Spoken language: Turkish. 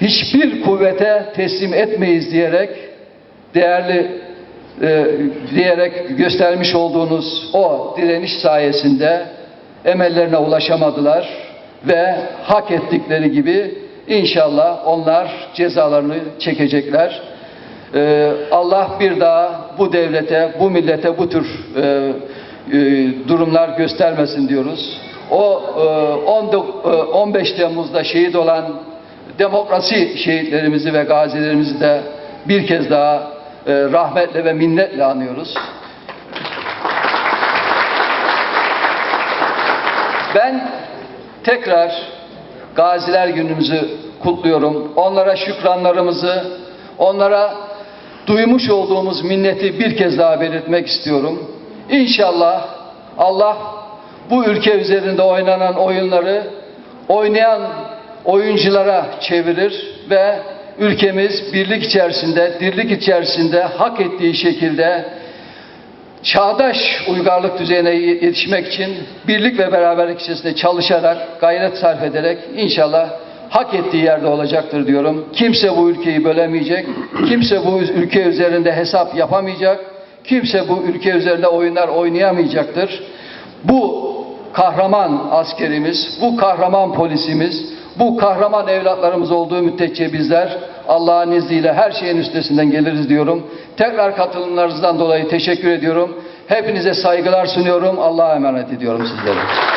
hiçbir kuvvete teslim etmeyiz diyerek değerli e, diyerek göstermiş olduğunuz o direniş sayesinde emellerine ulaşamadılar ve hak ettikleri gibi inşallah onlar cezalarını çekecekler. Ee, Allah bir daha bu devlete, bu millete bu tür e, e, durumlar göstermesin diyoruz. O e, 19 e, 15 Temmuz'da şehit olan demokrasi şehitlerimizi ve gazilerimizi de bir kez daha e, rahmetle ve minnetle anıyoruz. Ben tekrar Gaziler Günümüzü kutluyorum. Onlara şükranlarımızı, onlara duymuş olduğumuz minneti bir kez daha belirtmek istiyorum. İnşallah Allah bu ülke üzerinde oynanan oyunları oynayan oyunculara çevirir ve ülkemiz birlik içerisinde, dirlik içerisinde hak ettiği şekilde çağdaş uygarlık düzeyine yetişmek için birlik ve beraberlik içerisinde çalışarak, gayret sarf ederek inşallah hak ettiği yerde olacaktır diyorum. Kimse bu ülkeyi bölemeyecek, kimse bu ülke üzerinde hesap yapamayacak, kimse bu ülke üzerinde oyunlar oynayamayacaktır. Bu kahraman askerimiz, bu kahraman polisimiz, bu kahraman evlatlarımız olduğu müddetçe bizler Allah'ın izniyle her şeyin üstesinden geliriz diyorum. Tekrar katılımlarınızdan dolayı teşekkür ediyorum. Hepinize saygılar sunuyorum. Allah'a emanet ediyorum sizlere.